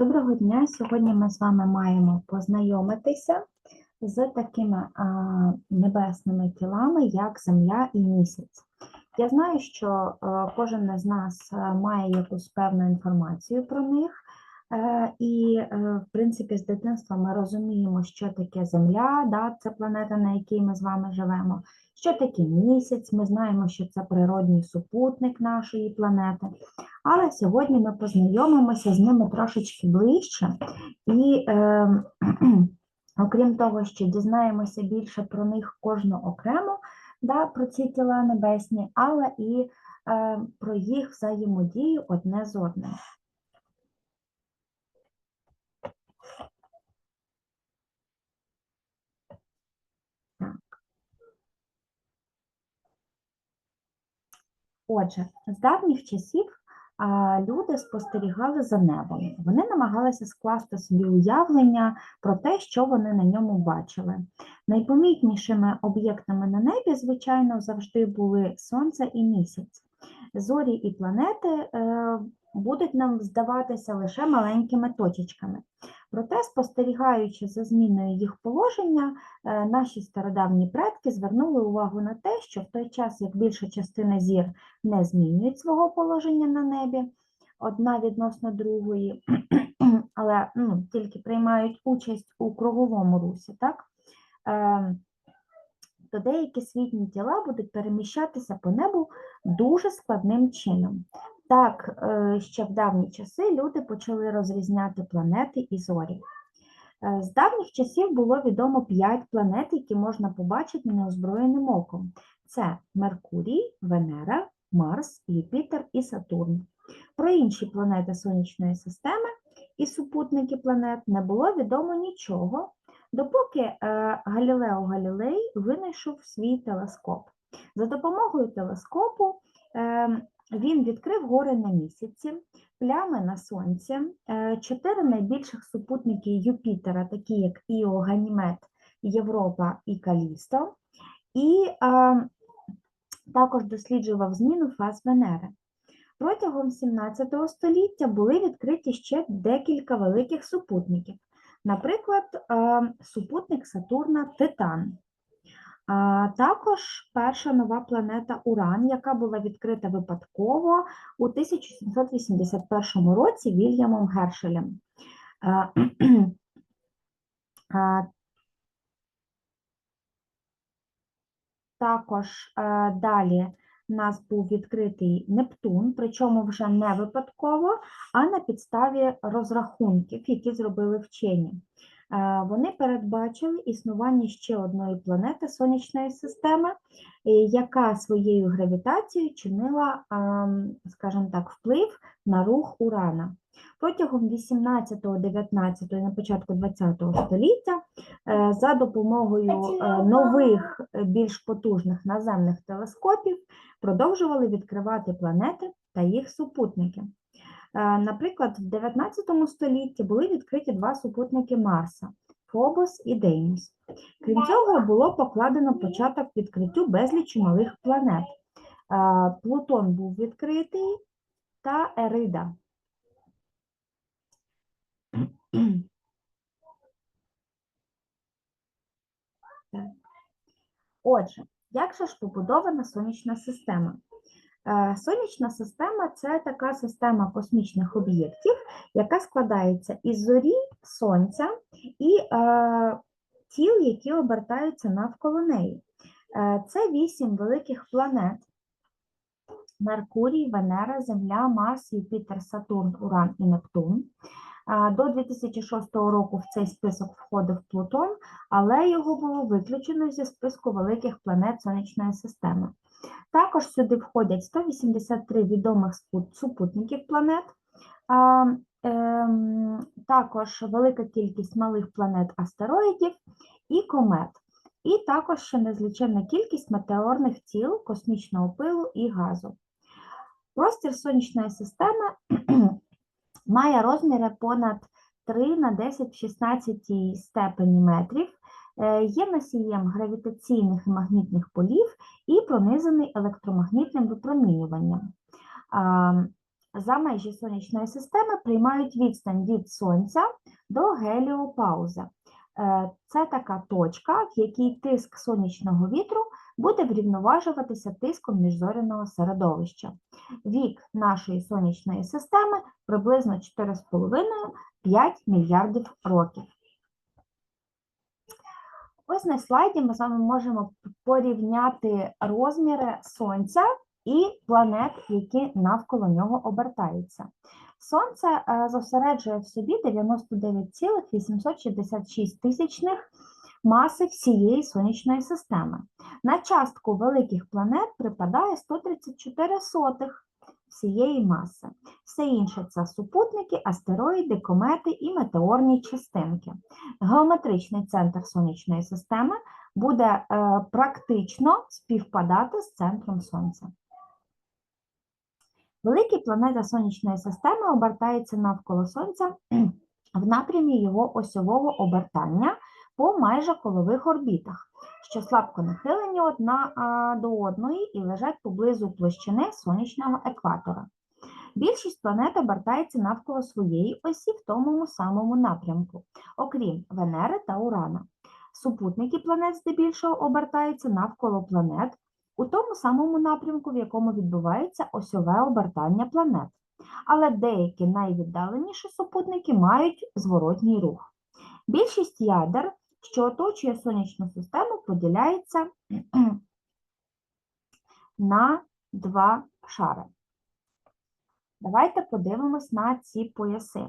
Доброго дня! Сьогодні ми з вами маємо познайомитися з такими а, небесними тілами, як Земля і місяць. Я знаю, що кожен із нас має якусь певну інформацію про них, е, і, е, в принципі, з дитинства ми розуміємо, що таке Земля, да, це планета, на якій ми з вами живемо, що таке місяць, ми знаємо, що це природній супутник нашої планети. Але сьогодні ми познайомимося з ними трошечки ближче, і е, окрім того, що дізнаємося більше про них кожну окремо, да, про ці тіла небесні, але і е, про їх взаємодію одне з одним. Отже, з давніх часів люди спостерігали за небом. Вони намагалися скласти собі уявлення про те, що вони на ньому бачили. Найпомітнішими об'єктами на небі, звичайно, завжди були Сонце і місяць. Зорі і планети е, будуть нам здаватися лише маленькими точечками. Проте, спостерігаючи за зміною їх положення, е, наші стародавні предки звернули увагу на те, що в той час, як більша частина зір не змінюють свого положення на небі, одна відносно другої, але ну, тільки приймають участь у круговому русі, так? Е, то деякі світні тіла будуть переміщатися по небу дуже складним чином. Так, е, ще в давні часи люди почали розрізняти планети і зорі. Е, З давніх часів було відомо п'ять планет, які можна побачити неозброєним оком. Це Меркурій, Венера, Марс, Юпітер і Сатурн. Про інші планети Сонячної системи і супутники планет не було відомо нічого, допоки е, Галілео Галілей винайшов свій телескоп. За допомогою телескопу е, він відкрив гори на місяці, плями на сонці, е, чотири найбільших супутники Юпітера, такі як Іо, Ганімед, Європа і Калісто, і е, також досліджував зміну фаз Венери. Протягом 17 століття були відкриті ще декілька великих супутників. Наприклад, е, супутник Сатурна Титан. Також перша нова планета Уран, яка була відкрита випадково у 1781 році Вільямом Гершелем. Також далі у нас був відкритий Нептун, причому вже не випадково, а на підставі розрахунків, які зробили вчені. Вони передбачили існування ще одної планети Сонячної системи, е, яка своєю гравітацією чинила, скажімо так, вплив на рух Урана. Протягом 18, 19 і на початку 20 століття е, за допомогою е, нових, більш потужних наземних телескопів продовжували відкривати планети та їх супутники. Е, Наприклад, в 19 столітті були відкриті два супутники Марса Фобос і Деймос. Крім цього, було покладено початок відкриттю безлічі малих планет. Е, Плутон був відкритий та Ерида. Отже, як же ж побудована сонячна система? Е, Сонячна система це така система космічних об'єктів, яка складається із зорі, сонця і е, тіл, які обертаються навколо неї. Е, Це вісім великих планет: Меркурій, Венера, Земля, Марс, Юпітер, Сатурн, Уран і Нептун. До 2006 року в цей список входив Плутон, але його було виключено зі списку великих планет Сонячної системи. Також сюди входять 183 відомих супутників планет, а, ем, також велика кількість малих планет астероїдів і комет, і також ще незліченна кількість метеорних тіл, космічного пилу і газу. Простір сонячної системи має розміри понад 3 на 10 в 16 степені метрів, е, є носієм гравітаційних і магнітних полів і пронизаний електромагнітним випромінюванням. За межі сонячної системи приймають відстань від Сонця до геліопаузи. Е, Це така точка, в якій тиск сонячного вітру буде врівноважуватися тиском міжзоряного середовища. Вік нашої сонячної системи приблизно 4,5-5 мільярдів років. Ось на слайді ми з вами можемо порівняти розміри Сонця і планет, які навколо нього обертаються. Сонце е, зосереджує в собі 99,866 тисячних маси всієї сонячної системи. На частку великих планет припадає 134 сотих всієї маси. Все інше це супутники, астероїди, комети і метеорні частинки. Геометричний центр сонячної системи буде е, практично співпадати з центром Сонця. Великі планети сонячної системи обертаються навколо Сонця в напрямі його осьового обертання по майже колових орбітах, що слабко нахилені одна до одної і лежать поблизу площини сонячного екватора. Більшість планет обертається навколо своєї осі в тому самому напрямку, окрім Венери та Урана. Супутники планет здебільшого обертаються навколо планет у тому самому напрямку, в якому відбувається осьове обертання планет. Але деякі найвіддаленіші супутники мають зворотній рух. Більшість ядер, що оточує сонячну систему, поділяється на два шари. Давайте подивимось на ці пояси.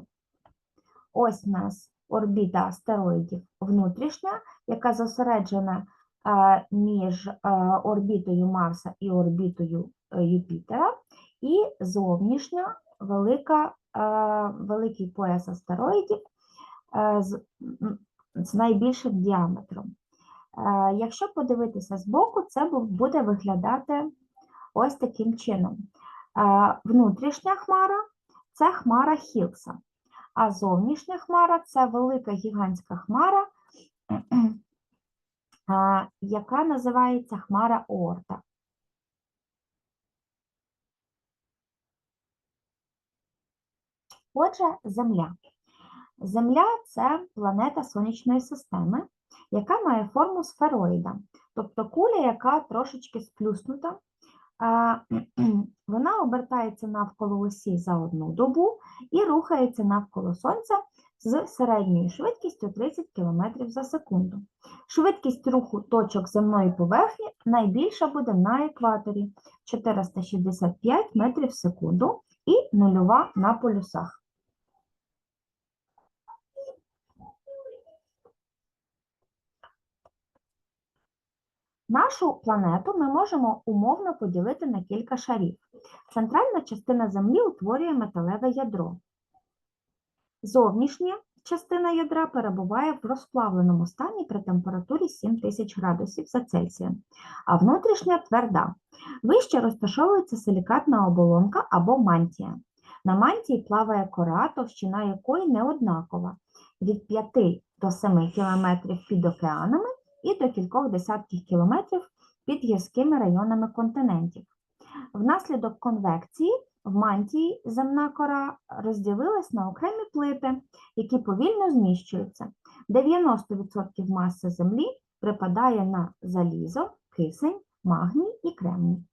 Ось у нас орбіта астероїдів внутрішня, яка зосереджена е, між е, орбітою Марса і орбітою е, Юпітера, і зовнішня велика, великий пояс астероїдів з, найбільшим діаметром. Якщо подивитися збоку, це буде виглядати ось таким чином. Внутрішня хмара це хмара Хілкса, а зовнішня хмара це велика гігантська хмара, яка називається хмара Оорта. Отже, Земля. Земля це планета сонячної системи, яка має форму сфероїда, тобто куля, яка трошечки сплюснута. Вона обертається навколо осі за одну добу і рухається навколо Сонця з середньою швидкістю 30 км за секунду. Швидкість руху точок земної поверхні найбільша буде на екваторі 465 метрів в секунду і нульова на полюсах. Нашу планету ми можемо умовно поділити на кілька шарів. Центральна частина Землі утворює металеве ядро. Зовнішня частина ядра перебуває в розплавленому стані при температурі 7000 градусів за Цельсієм, а внутрішня тверда. Вище розташовується силікатна оболонка або мантія. На мантії плаває кора, товщина якої неоднакова від 5 до 7 км під океанами і до кількох десятків кілометрів під гірськими районами континентів. Внаслідок конвекції в мантії земна кора розділилась на окремі плити, які повільно зміщуються. 90% маси Землі припадає на залізо, кисень, магній і кремній.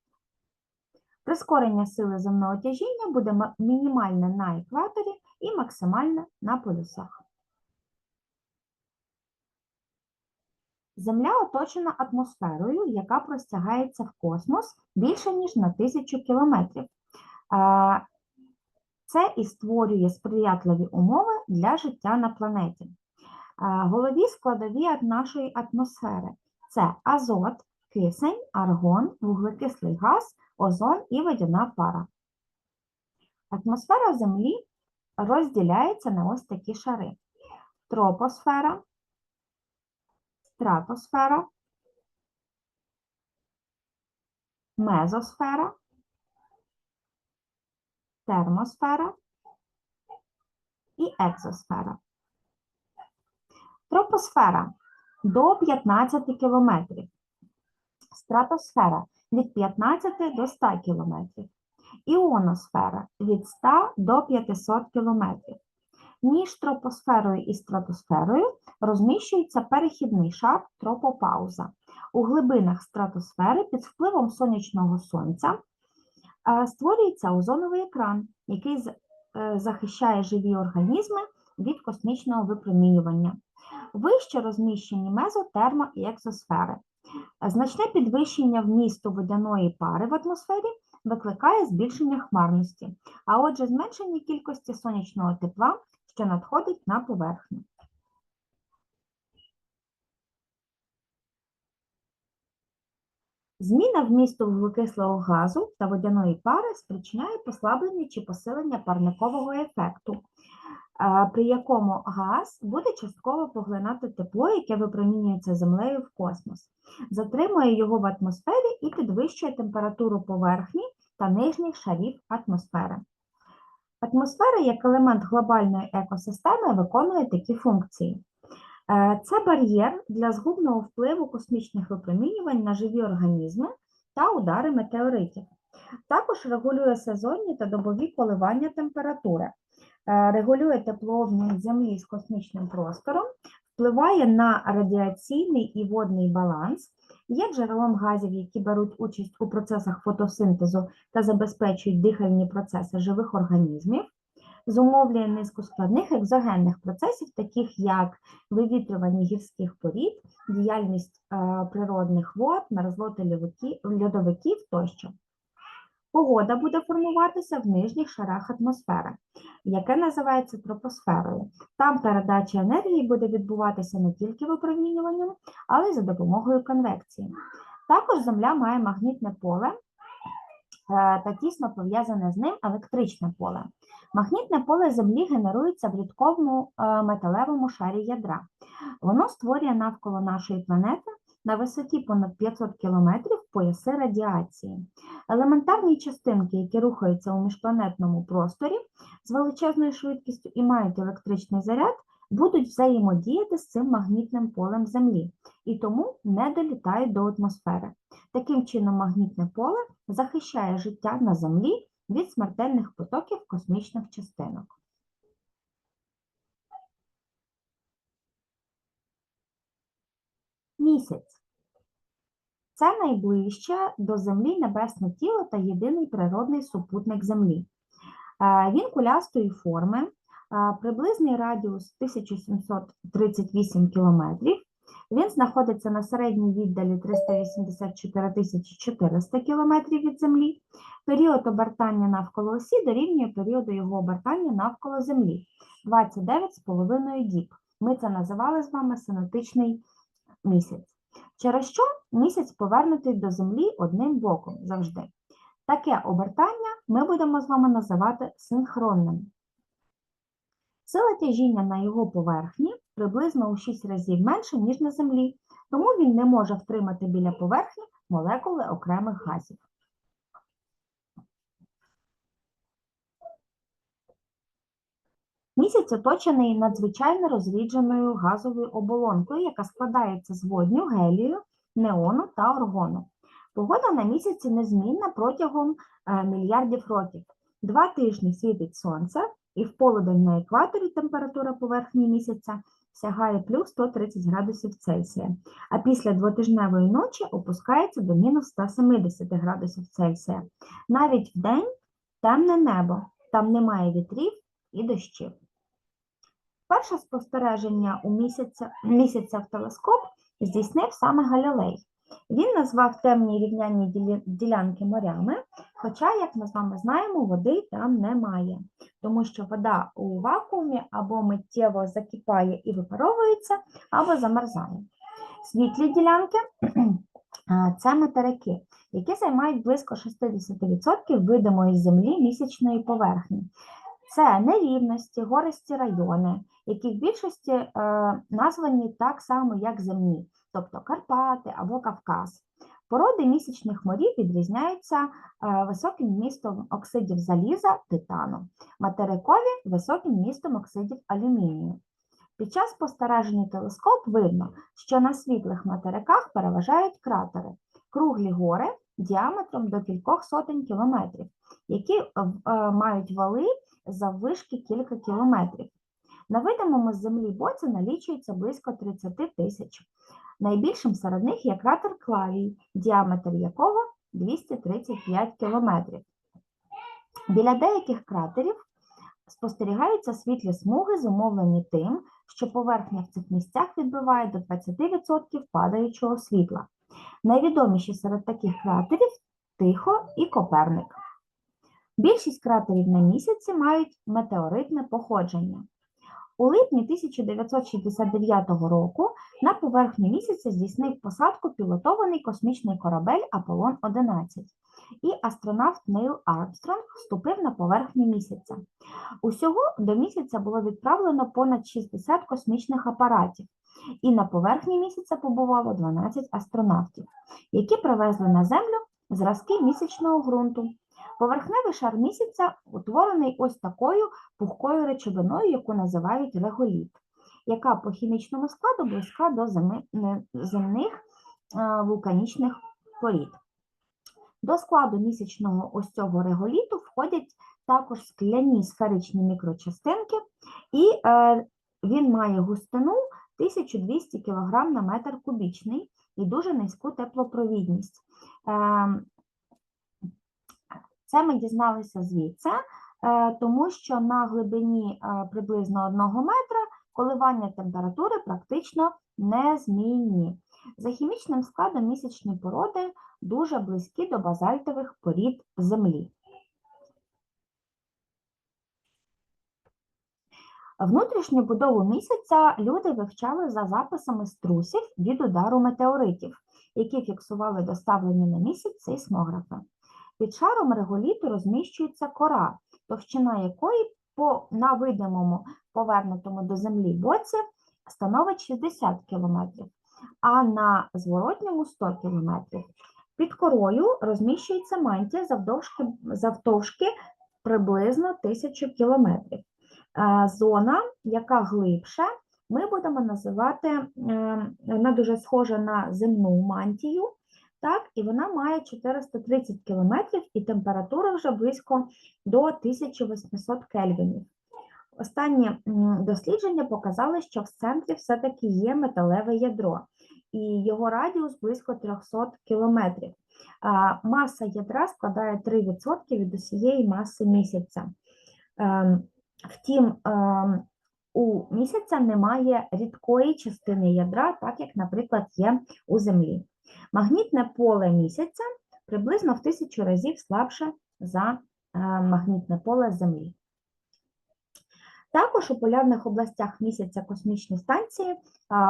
Прискорення сили земного тяжіння буде мінімальне на екваторі і максимальне на полюсах. Земля оточена атмосферою, яка простягається в космос більше, ніж на тисячу кілометрів. Це і створює сприятливі умови для життя на планеті. Голові складові нашої атмосфери це азот, кисень, аргон, вуглекислий газ, озон і водяна пара. Атмосфера Землі розділяється на ось такі шари: тропосфера, стратосфера, мезосфера, термосфера і екзосфера. Тропосфера до 15 км. Стратосфера від 15 до 100 км. Іоносфера від 100 до 500 км. Між тропосферою і стратосферою розміщується перехідний шар тропопауза. У глибинах стратосфери під впливом сонячного сонця е, створюється озоновий екран, який е, захищає живі організми від космічного випромінювання. Вище розміщені мезотермо і екзосфери. Значне підвищення вмісту водяної пари в атмосфері викликає збільшення хмарності, а отже, зменшення кількості сонячного тепла, що надходить на поверхню. Зміна вмісту вуглекислого газу та водяної пари спричиняє послаблення чи посилення парникового ефекту, е, при якому газ буде частково поглинати тепло, яке випромінюється землею в космос, затримує його в атмосфері і підвищує температуру поверхні та нижніх шарів атмосфери. Атмосфера як елемент глобальної екосистеми виконує такі функції. Е, Це бар'єр для згубного впливу космічних випромінювань на живі організми та удари метеоритів. Також регулює сезонні та добові коливання температури, е, регулює теплообмін Землі з космічним простором, впливає на радіаційний і водний баланс, є джерелом газів, які беруть участь у процесах фотосинтезу та забезпечують дихальні процеси живих організмів, зумовлює низку складних екзогенних процесів, таких як вивітрювання гірських порід, діяльність е, природних вод, мерзлоти льодовиків- тощо. Погода буде формуватися в нижніх шарах атмосфери, яке називається тропосферою. Там передача енергії буде відбуватися не тільки випромінюванням, але й за допомогою конвекції. Також Земля має магнітне поле е, та тісно пов'язане з ним електричне поле. Магнітне поле Землі генерується в рідковому е, металевому шарі ядра. Воно створює навколо нашої планети на висоті понад 500 км пояси радіації. Елементарні частинки, які рухаються у міжпланетному просторі з величезною швидкістю і мають електричний заряд, будуть взаємодіяти з цим магнітним полем Землі і тому не долітають до атмосфери. Таким чином, магнітне поле захищає життя на Землі від смертельних потоків космічних частинок. Місяць це найближче до Землі небесне тіло та єдиний природний супутник Землі. Е, Він кулястої форми, е, приблизний радіус 1738 км. Він знаходиться на середній віддалі 384 400 км від Землі. Період обертання навколо осі дорівнює періоду його обертання навколо Землі 29,5 діб. Ми це називали з вами синоптичний місяць. Через що місяць повернутий до Землі одним боком завжди. Таке обертання ми будемо з вами називати синхронним. Сила тяжіння на його поверхні приблизно у 6 разів менше, ніж на Землі, тому він не може втримати біля поверхні молекули окремих газів. Місяць оточений надзвичайно розрідженою газовою оболонкою, яка складається з водню, гелію, неону та аргону. Погода на місяці незмінна протягом е, мільярдів років. Два тижні світить сонце, і в полудень на екваторі температура поверхні місяця сягає плюс 130 градусів Цельсія, а після двотижневої ночі опускається до мінус 170 градусів Цельсія. Навіть вдень темне небо, там немає вітрів і дощів. Перше спостереження у місяця, місяця в телескоп здійснив саме Галілей. Він назвав темні рівнянні ділянки морями, хоча, як ми з вами знаємо, води там немає, тому що вода у вакуумі або миттєво закипає і випаровується, або замерзає. Світлі ділянки це материки, які займають близько 60% видимої землі місячної поверхні. Це нерівності, гористі райони, які в більшості е, названі так само, як земні, тобто Карпати або Кавказ. Породи місячних морів відрізняються е, високим вмістом оксидів заліза, титану, материкові високим вмістом оксидів алюмінію. Під час спостереження телескоп видно, що на світлих материках переважають кратери, круглі гори діаметром до кількох сотень кілометрів, які е, мають вали заввишки кілька кілометрів. На видимому з землі боці налічується близько 30 тисяч. Найбільшим серед них є кратер Клавій, діаметр якого 235 кілометрів. Біля деяких кратерів спостерігаються світлі смуги, зумовлені тим, що поверхня в цих місцях відбиває до 20% падаючого світла. Найвідоміші серед таких кратерів Тихо і Коперник. Більшість кратерів на місяці мають метеоритне походження. У липні 1969 року на поверхню місяця здійснив посадку пілотований космічний корабель Аполлон-11, і астронавт Нейл Армстронг вступив на поверхню місяця. Усього до місяця було відправлено понад 60 космічних апаратів, і на поверхні місяця побувало 12 астронавтів, які привезли на Землю зразки місячного ґрунту. Поверхневий шар місяця утворений ось такою пухкою речовиною, яку називають реголіт, яка по хімічному складу близька до земних е, вулканічних порід. До складу місячного ось цього реголіту входять також скляні сферичні мікрочастинки, і е, він має густину 1200 кг на метр кубічний і дуже низьку теплопровідність. Це ми дізналися звідси, е, тому що на глибині е, приблизно 1 метра коливання температури практично незмінні. За хімічним складом місячні породи дуже близькі до базальтових порід Землі. Внутрішню будову місяця люди вивчали за записами струсів від удару метеоритів, які фіксували доставлені на місяць сейсмографи. Під шаром реголіту розміщується кора, товщина якої по на видимому повернутому до землі боці становить 60 км, а на зворотньому 100 км. Під корою розміщується мантія завдовжки, завдовжки приблизно 1000 км. Зона, яка глибша, ми будемо називати, е, вона дуже схожа на земну мантію, так, і вона має 430 км і температура вже близько до 1800 кельвінів. Останні дослідження показали, що в центрі все-таки є металеве ядро, і його радіус близько 300 км. Маса ядра складає 3% від усієї маси місяця. Ем, Втім, ем, у місяця немає рідкої частини ядра, так як, наприклад, є у Землі. Магнітне поле місяця приблизно в тисячу разів слабше за е, магнітне поле Землі. Також у полярних областях місяця космічні станції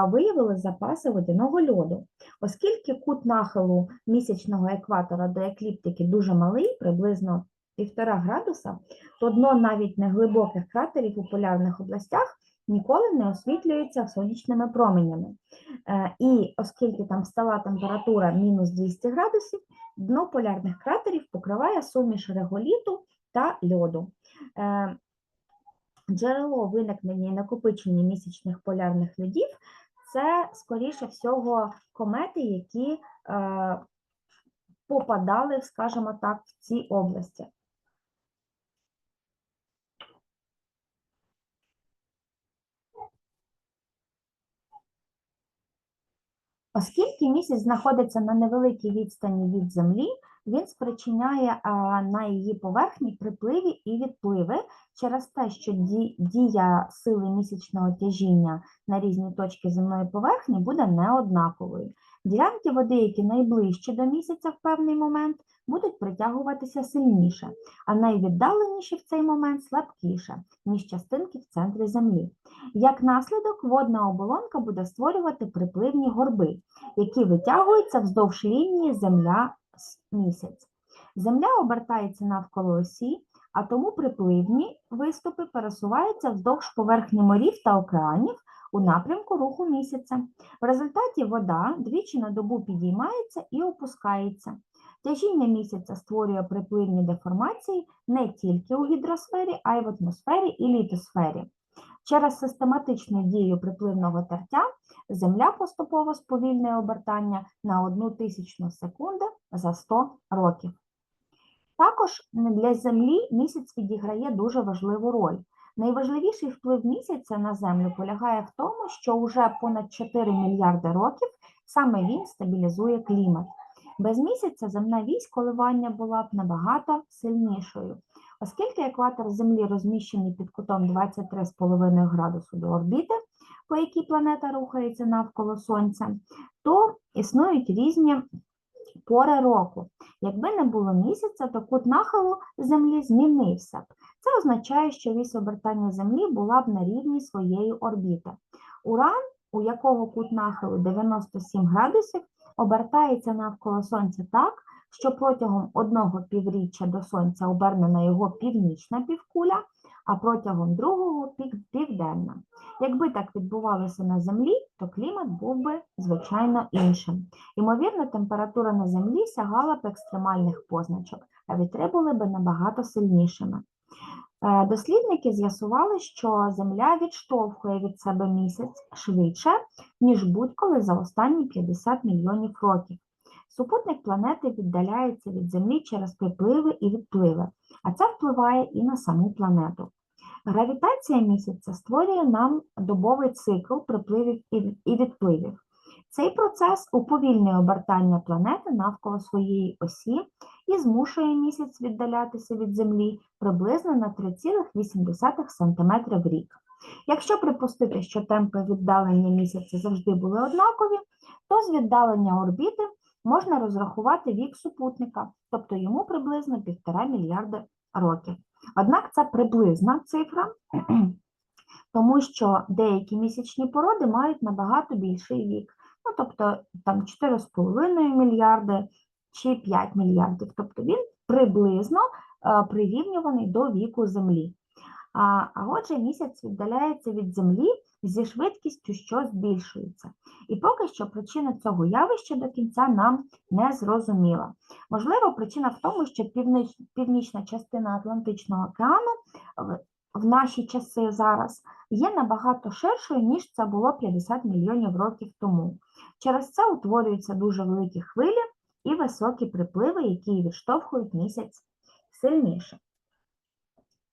виявили запаси водяного льоду. Оскільки кут нахилу місячного екватора до екліптики дуже малий, приблизно 1,5 градуса, то дно навіть неглибоких кратерів у полярних областях ніколи не освітлюється сонячними променями. Е, І оскільки там стала температура мінус 200 градусів, дно полярних кратерів покриває суміш реголіту та льоду. Е, Джерело виникнення і накопичення місячних полярних льодів це, скоріше всього, комети, які е, попадали, скажімо так, в ці області. Оскільки місяць знаходиться на невеликій відстані від Землі, він спричиняє на її поверхні припливи і відпливи через те, що ді- дія сили місячного тяжіння на різні точки земної поверхні буде неоднаковою. Ділянки води, які найближчі до місяця в певний момент, будуть притягуватися сильніше, а найвіддаленіші в цей момент слабкіше, ніж частинки в центрі Землі. Як наслідок, водна оболонка буде створювати припливні горби, які витягуються вздовж лінії земля місяць. Земля обертається навколо осі, а тому припливні виступи пересуваються вздовж поверхні морів та океанів у напрямку руху місяця. В результаті вода двічі на добу підіймається і опускається. Тяжіння місяця створює припливні деформації не тільки у гідросфері, а й в атмосфері і літосфері. Через систематичну дію припливного тертя Земля поступово сповільнює обертання на одну тисячну секунди за 100 років. Також для Землі місяць відіграє дуже важливу роль. Найважливіший вплив місяця на Землю полягає в тому, що уже понад 4 мільярди років саме він стабілізує клімат. Без місяця земна вісь коливання була б набагато сильнішою. Оскільки екватор Землі розміщений під кутом 23,5 градусу до орбіти, по якій планета рухається навколо Сонця, то існують різні пори року. Якби не було місяця, то кут нахилу Землі змінився б. Це означає, що вісь обертання Землі була б на рівні своєї орбіти. Уран, у якого кут нахилу 97 градусів, обертається навколо Сонця так, що протягом одного півріччя до Сонця обернена його північна півкуля, а протягом другого південна. Якби так відбувалося на Землі, то клімат був би звичайно іншим. Ймовірно, температура на Землі сягала б екстремальних позначок, а вітри були б набагато сильнішими. Е, Дослідники з'ясували, що Земля відштовхує від себе місяць швидше, ніж будь-коли за останні 50 мільйонів років. Супутник планети віддаляється від Землі через припливи і відпливи, а це впливає і на саму планету. Гравітація місяця створює нам добовий цикл припливів і відпливів. Цей процес уповільнює обертання планети навколо своєї осі і змушує місяць віддалятися від Землі приблизно на 3,8 см в рік. Якщо припустити, що темпи віддалення місяця завжди були однакові, то з віддалення орбіти можна розрахувати вік супутника, тобто йому приблизно 1,5 мільярда років. Однак це приблизна цифра, тому що деякі місячні породи мають набагато більший вік. Ну, тобто там 4,5 мільярди чи 5 мільярдів. Тобто він приблизно е, прирівнюваний до віку Землі. А, а отже, місяць віддаляється від Землі зі швидкістю, що збільшується. І поки що причина цього явища до кінця нам не зрозуміла. Можливо, причина в тому, що північ, північна частина Атлантичного океану в, наші часи зараз є набагато ширшою, ніж це було 50 мільйонів років тому. Через це утворюються дуже великі хвилі і високі припливи, які відштовхують місяць сильніше.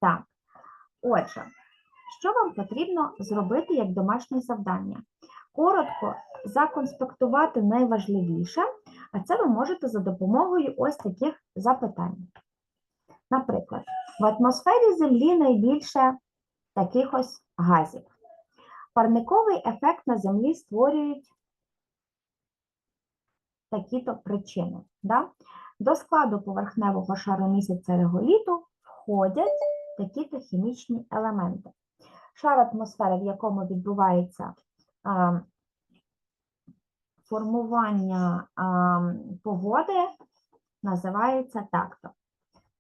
Так, отже, що вам потрібно зробити як домашнє завдання? Коротко законспектувати найважливіше, а це ви можете за допомогою ось таких запитань. Наприклад, в атмосфері Землі найбільше таких ось газів. Парниковий ефект на Землі створюють такі-то причини. Да? До складу поверхневого шару місяця реголіту входять такі-то хімічні елементи. Шар атмосфери, в якому відбувається формування погоди, називається так-то.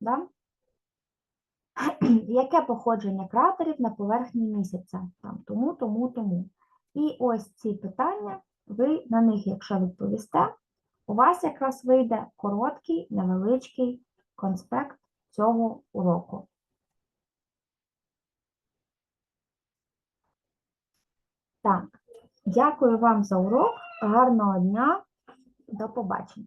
Да? Яке походження кратерів на поверхні місяця? Там, тому, тому, тому. І ось ці питання, ви на них, якщо відповісте, у вас якраз вийде короткий, невеличкий конспект цього уроку. Так, дякую вам за урок. Гарного дня. До побачення.